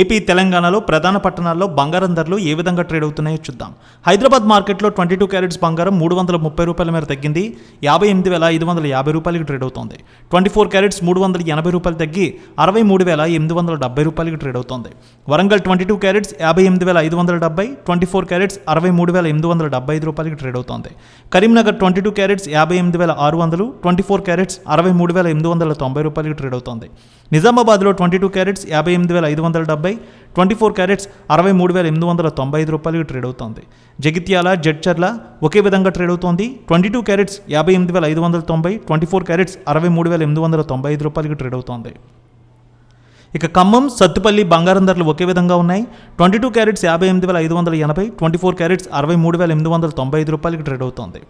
AP తెలంగాణలో ప్రధాన పట్టణాల్లో బంగారం ధరలు ఏ విధంగా ట్రేడ్ అవుతున్నాయో చూద్దాం. హైదరాబాద్ మార్కెట్లో ట్వంటీ టూ క్యారెట్స్ బంగారం మూడు వందల ముప్పై రూపాయల మేర తగ్గింది. యాభై ఎనిమిది వేల ఐదు వందల యాభై రూపాయలకి ట్రేడ్ అవుతోంది. ట్వంటీ ఫోర్ క్యారెట్స్ మూడు వందల ఎనభై రూపాయలు తగ్గి అరవై మూడు వేల ఎనిమిది వందల డెబ్బై రూపాయలకి ట్రేడ్ అవుతోంది. వరంగల్ ట్వంటీ టూ క్యారెట్స్ యాభై ఎనిమిది వేల ఐదు వందల డెబ్బై ట్వంటీ ఫోర్ క్యారెట్స్ అరవై మూడు వేల ఎనిమిది వందల డెబ్బై ఐదు రూపాయలకి ట్రేడ్ అవుతోంది. కరీంనగర్ ట్వంటీ టూ క్యారెట్స్ యాభై ఎనిమిది వేల ఆరు వందలు ట్వంటీ ఫోర్ క్యారెట్స్ అరవై మూడు వేల ఎనిమిది వందల తొంభై రూపాయలకి ట్రేడ్ అవుతోంది. నిజామాబాద్లో ట్వంటీ టూ క్యారెట్స్ యాభై ఎనిమిది వేల ఐదు వందల డెబ్బై ట్వంటీ ఫోర్ క్యారెట్స్ అరవై మూడు వేల ఎనిమిది వందల తొంభై ఐదు రూపాయలకి ట్రేడ్ అవుతోంది. జగిత్యాల జడ్చర్ల ఒకే విధంగా ట్రేడ్ అవుతోంది. ట్వంటీ టూ క్యారెట్స్ యాభై ఎనిమిది వేల ఐదు వందల తొంభై ట్వంటీ ఫోర్ క్యారెట్స్ అరవై మూడు వేల ఎనిమిది వందల తొంభై ఐదు రూపాయలకి ట్రేడ్ అవుతోంది. ఇక ఖమ్మం సత్తుపల్లి బంగారం ధరలు ఒకే విధంగా ఉన్నాయి. ట్వంటీ టూ క్యారెట్స్ యాభై ఎనిమిది వేల ఐదు వందల ఎనభై ట్వంటీ ఫోర్ క్యారెట్స్ అరవై మూడు వేల ఎనిమిది వందల తొంభై ఐదు రూపాయలకి ట్రేడ్ అవుతోంది.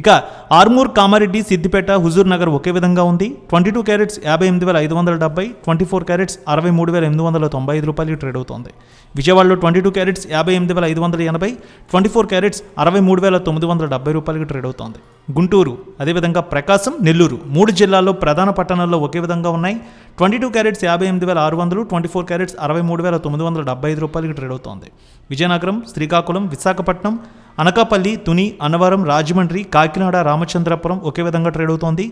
ఇక ఆర్మూర్ కామారెడ్డి సిద్దిపేట హుజూర్ నగర్ ఒకే విధంగా ఉంది. ట్వంటీ టూ క్యారెట్స్ యాభై ఎనిమిది వేల ఐదు వందల డెబ్బై ట్వంటీ ఫోర్ క్యారెట్స్ అరవై మూడు వేల ఎనిమిది వందల తొంభై ఐదు రూపాయలకి ట్రేడ్ అవుతోంది. విజయవాడలో ట్వంటీ టూ క్యారెట్స్ యాభై ఎనిమిది వేల ఐదు వందల ఎనభై ట్వంటీ ఫోర్ క్యారెట్స్ అరవై మూడు వేల తొమ్మిది వందల డెబ్బై రూపాయలకి ట్రేడ్ అవుతోంది. గుంటూరు అదేవిధంగా ప్రకాశం నెల్లూరు మూడు జిల్లాల్లో ప్రధాన పట్టణాల్లో ఒకే విధంగా ఉన్నాయి. ట్వంటీ టూ క్యారెట్స్ యాభై ఎనిమిది వేల ఆరు వందలు ట్వంటీ ఫోర్ క్యారెట్స్ అరవై మూడు వేల తొమ్మిది వందల డెబ్బై ఐదు రూపాయలకి ట్రేడ్ అవుతోంది. విజయనగరం శ్రీకాకుళం విశాఖపట్నం అనకాపల్లి తుని అన్నవరం రాజమండ్రి కాకినాడ రామచంద్రపురం ఒకే విధంగా ట్రేడ్ అవుతోంది.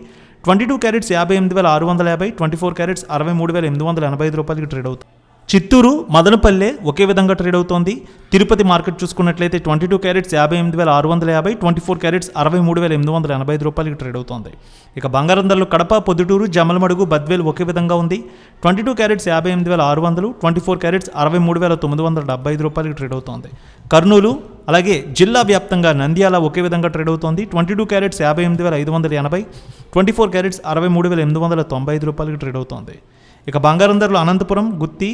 ట్వంటీ టూ క్యారెట్స్ యాభై ఎనిమిది వేల ఆరు వందల యాభై ట్వంటీ ఫోర్ క్యారెట్స్ అరవై మూడు వేల ఎనిమిది వందల ఎనభై ఐదు రూపాయలకి ట్రేడ్ అవుతుంది. చిత్తూరు మదనపల్లె ఒకే విధంగా ట్రేడ్ అవుతోంది. తిరుపతి మార్కెట్ చూసుకున్నట్లయితే ట్వంటీ టూ క్యారెట్స్ యాభై ఎనిమిది వేల ఆరు వందల యాభై ట్వంటీ ఫోర్ క్యారెట్స్ అరవై మూడు వేల ఎనిమిది వందల ఎనభై ఐదు రూపాయలకి ట్రేడ్ అవుతోంది. ఇక బంగారం ధరలు కడప పొద్దుటూరు జమలమడుగు బద్వేలు ఒకే విధంగా ఉంది. ట్వంటీ టూ క్యారెట్స్ యాభై ఎనిమిది వేల ఆరు వందలు ట్వంటీ ఫోర్ క్యారెట్స్ అరవై మూడు వేల తొమ్మిది వందల డెబ్బై ఐదు రూపాయలకి ట్రేడ్ అవుతోంది. కర్నూలు అలాగే జిల్లా వ్యాప్తంగా నంద్యాల ఒకే విధంగా ట్రేడ్ అవుతోంది. ట్వంటీ టూ క్యారెట్స్ యాభై ఎనిమిది వేల ఐదు వందల ఎనభై ట్వంటీ ఫోర్ క్యారెట్స్ అరవై మూడు వేల ఎనిమిది వందల తొంభై ఐదు రూపాయలకి ట్రేడ్ అవుతోంది. ఇక బంగారం ధరలు అనంతపురం గుత్తి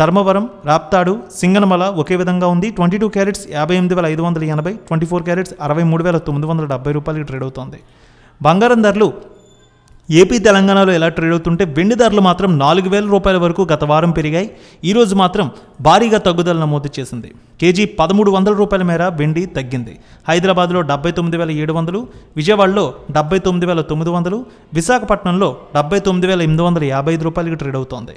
ధర్మవరం రాప్తాడు సింగనమల ఒకే విధంగా ఉంది. ట్వంటీ టూ క్యారెట్స్ యాభై ఎనిమిది వేల ఐదు వందల ఎనభై ట్వంటీ ఫోర్ క్యారెట్స్ అరవై మూడు వేల తొమ్మిది వందల డెబ్బై రూపాయలకి ట్రేడ్ అవుతుంది. బంగారం ధరలు ఏపీ తెలంగాణలో ఎలా ట్రేడ్ అవుతుంటే వెండి ధరలు మాత్రం నాలుగు వేల రూపాయల వరకు గత వారం పెరిగాయి. ఈరోజు మాత్రం భారీగా తగ్గుదల నమోదు చేసింది. కేజీ పదమూడు వందల రూపాయల మేర వెండి తగ్గింది. హైదరాబాద్లో డెబ్బై తొమ్మిది వేల ఏడు వందలు విజయవాడలో డెబ్బై తొమ్మిది వేల తొమ్మిది వందలు విశాఖపట్నంలో డెబ్బై తొమ్మిది వేల ఎనిమిది వందల యాభై ఐదు రూపాయలకి ట్రేడ్ అవుతోంది.